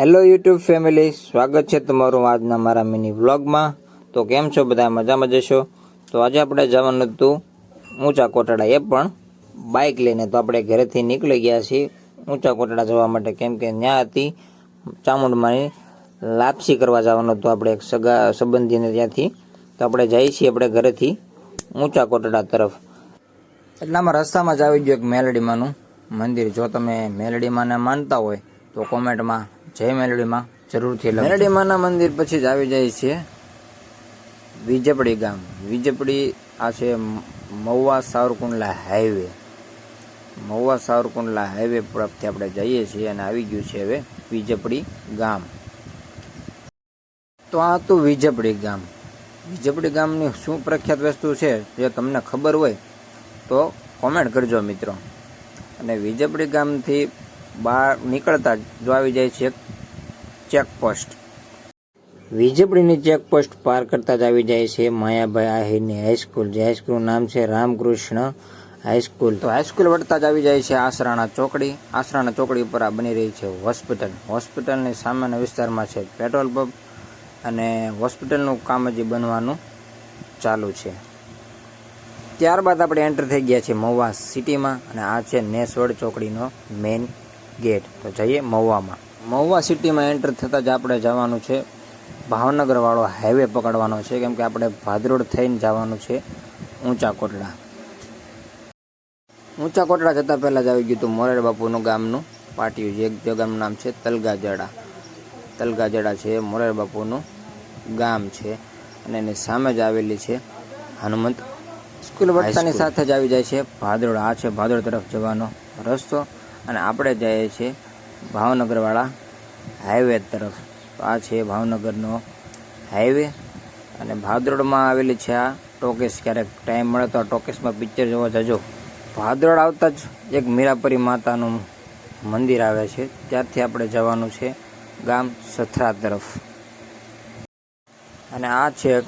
Hello YouTube family સ્વાગત છે તમારું આજના મારા મિની વ્લોગમાં તો કેમ છો? બધા મજામાં જશો? તો આજે આપણે જવાનું હતું ઊંચા કોટડા એ પણ બાઇક લઈને. તો આપણે ઘરેથી નીકળી ગયા છીએ ઊંચા કોટડા જવા માટે. કેમ કે ત્યાં હતી ચામુંડમાની લાપસી કરવા જવાનું હતું આપણે એક સગા સંબંધીને ત્યાંથી. તો આપણે જઈએ છીએ આપણે ઘરેથી ઊંચા કોટડા તરફ. એટલામાં રસ્તામાં જ આવી ગયો એક મેલડીમાંનું મંદિર. જો તમે મેલડીમાંને માનતા હોય તો કોમેન્ટમાં જય મેલડીમાં. જરૂરથી મેલડીમાના મંદિર પછી જ આવી જાય છે વિજપડી ગામ. વિજપડી આ છે મહુવા સાવરકુંડલા હાઈવે. મહુવા સાવરકુંડલા હાઈવે પરથી આપણે જઈએ છીએ અને આવી ગયું છે હવે વિજપડી ગામ. તો આ હતું વિજપડી ગામ. વિજપડી ગામની શું પ્રખ્યાત વસ્તુ છે જે તમને ખબર હોય તો કોમેન્ટ કરજો મિત્રો. અને વિજપડી ગામથી બહાર નીકળતા જ જો આવી જાય છે ચેકપોસ્ટ. વીજપડીની ચેકપોસ્ટ પાર કરતા જ આવી જાય છે માયાભાઈ આહિરની હાઈસ્કૂલ જે હાઈસ્કૂલનું નામ છે રામકૃષ્ણ હાઈસ્કૂલ તો હાઈસ્કૂલ વળતા જ આવી જાય છે આસરાણા ચોકડી. આસરાણા ચોકડી ઉપર આ બની રહી છે હોસ્પિટલ. હોસ્પિટલની સામાન્ય વિસ્તારમાં છે પેટ્રોલ પંપ અને હોસ્પિટલનું કામ હજી બનવાનું ચાલુ છે. ત્યારબાદ આપણે એન્ટર થઈ ગયા છીએ મહુવા સિટીમાં અને આ છે નેસવડ ચોકડીનો મેઇન ગેટ. તો જઈએ મહુવામાં. મહુવા સિટીમાં એન્ટર થતાં જ આપણે જવાનું છે. ભાવનગરવાળો હાઈવે પકડવાનો છે. કેમ કે આપણે ભાદરોડ થઈને જવાનું છે ઊંચા કોટડા ઊંચા કોટડા જતાં પહેલાં જ આવી ગયું હતું મોરેડ બાપુનું ગામનું પાટિયું જે જે ગામનું નામ છે તલગાજડા. તલગાજડા છે મોરેડ બાપુનું ગામ છે. અને એની સામે જ આવેલી છે હનુમંત સ્કૂલ વળતાની સાથે જ આવી જાય છે ભાદરોડ. આ છે ભાદરોડ તરફ જવાનો રસ્તો. અને આપણે જઈએ છીએ ભાવનગરવાળા હાઈવે તરફ. તો આ છે ભાવનગરનો હાઈવે અને ભાદરોડમાં આવેલી છે આ ટોકેસ ક્યારેક ટાઈમ મળે તો આ ટોકેસમાં પિક્ચર જોવા જજો. ભાદરોડ આવતા જ એક મીરાપરી માતાનું મંદિર આવે છે. ત્યારથી આપણે જવાનું છે ગામ સથરા તરફ. અને આ છે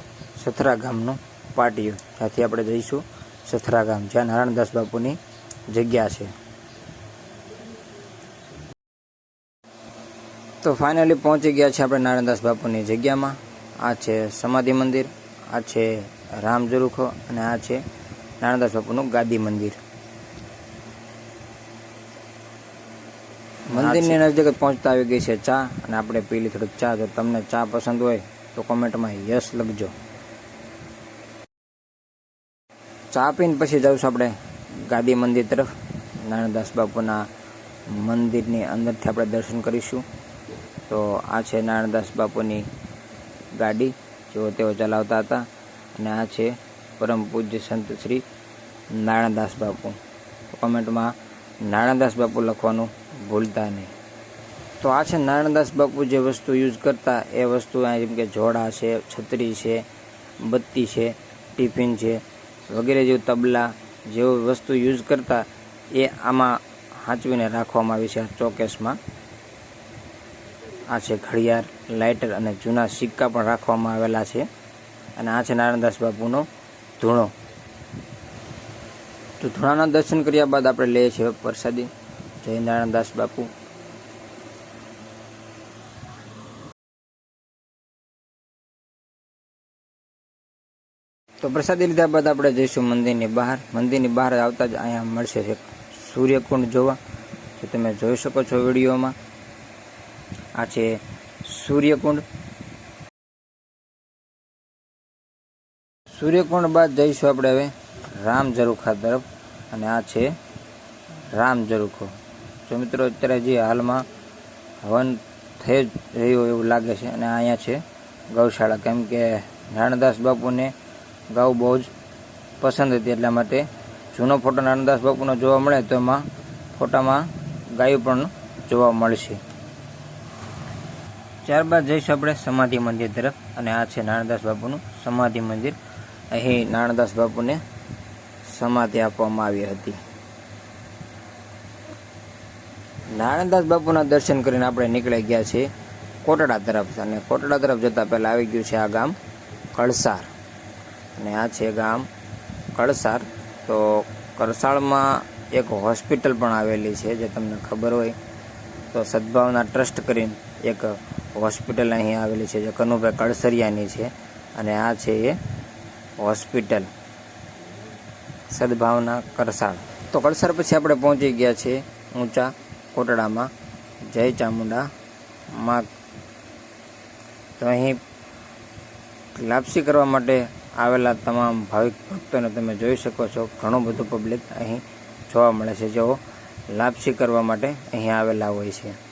સથરા ગામનું પાટિયું. જ્યાંથી આપણે જઈશું સથરા ગામ. જ્યાં નારાયણદાસ બાપુની જગ્યા છે. તો ફાઇનલી પહોંચી ગયા છે આપણે નારાયણદાસ બાપુની જગ્યામાં. આ છે સમાધિ મંદિર આ છે રામ જરુખો અને આ છે નારાયણદાસ બાપુનું ગાદી મંદિર. મંદિરની નજીક જ પહોંચતા આવી ગઈ છે ચા અને આપણે પીલી થોડીક ચા. જો તમને ચા પસંદ હોય તો કોમેન્ટમાં યસ લખજો. ચા પીને પછી જઈશું આપણે ગાદી મંદિર તરફ. નારાયણદાસ બાપુના મંદિરની અંદરથી આપણે દર્શન કરીશું. તો આ છે નારાયણદાસ બાપુની ગાડી. જેઓ તેઓ ચલાવતા હતા. અને આ છે પરમ પૂજ્ય સંત શ્રી નારાયણદાસ બાપુ. કોમેન્ટમાં નારાયણદાસ બાપુ લખવાનું ભૂલતા નહીં. તો આ છે નારાયણદાસ બાપુ જે વસ્તુ યુઝ કરતા, એ વસ્તુ જેમ કે જોડા છે, છત્રી છે, બત્તી છે, ટિફિન છે, વગેરે જેવું તબલા જેવું વસ્તુ યુઝ કરતા, એ આમાં સાચવીને રાખવામાં આવી છે ચોકેસમાં. આ છે ઘડિયાળ, લાઇટર અને જૂના સિક્કા પણ રાખવામાં આવેલા છે. અને આ છે નારાયણદાસ બાપુનો ધૂણો. તો ધૂણાના દર્શન કર્યા બાદ આપણે લઈએ છીએ પ્રસાદી જય નારાયણદાસ બાપુ. તો પ્રસાદી લીધા બાદ આપણે જઈશું મંદિરની બહાર. મંદિરની બહાર આવતા જ અહીંયા મળશે સૂર્યકુંડ જોવા. જે તમે જોઈ શકો છો વિડીયોમાં. આ છે સૂર્યકુંડ. સૂર્યકુંડ બાદ જઈશું આપણે હવે રામ ઝરૂખા તરફ, અને આ છે રામ ઝરૂખો. જો મિત્રો, અત્યારે જે હાલમાં હવન થઈ જ રહ્યું એવું લાગે છે, અને અહીંયા છે ગૌશાળા. કેમ કે નારાયણદાસ બાપુને ગૌ બહુ જ પસંદ હતી, એટલા માટે જૂનો ફોટો નારાયણદાસ બાપુનો જોવા મળે તો એમાં ફોટામાં ગાયું પણ જોવા મળશે. ત્યારબાદ જઈશું આપણે સમાધિ મંદિર તરફ અને આ છે નાણદાસ બાપુનું સમાધિ મંદિર. અહીં નાણદાસ બાપુને સમાધિ આપવામાં આવી હતી. નાણદાસ બાપુના દર્શન કરીને આપણે નીકળી ગયા છીએ કોટડા તરફ અને કોટડા તરફ જતાં પહેલાં આવી ગયું છે આ ગામ કળસાર. અને આ છે ગામ કળસાર. તો કળસાળમાં એક હોસ્પિટલ પણ આવેલી છે, જે તમને ખબર હોય. તો સદભાવના ટ્રસ્ટ કરીને એક હોસ્પિટલ અહીં આવેલી છે, જે કનુભાઈ કળસરિયાની છે અને આ છે એ હોસ્પિટલ. સદભાવના કરસાળ. તો કળસાળ પછી આપણે પહોંચી ગયા છીએ ઊંચા કોટડામાં. જય ચામુંડા માં તો અહીં લાપસી કરવા માટે આવેલા તમામ ભાવિક ભક્તોને તમે જોઈ શકો છો, ઘણું બધું પબ્લિક અહીં જોવા મળે છે. જેઓ લાપસી કરવા માટે અહીં આવેલા હોય છે.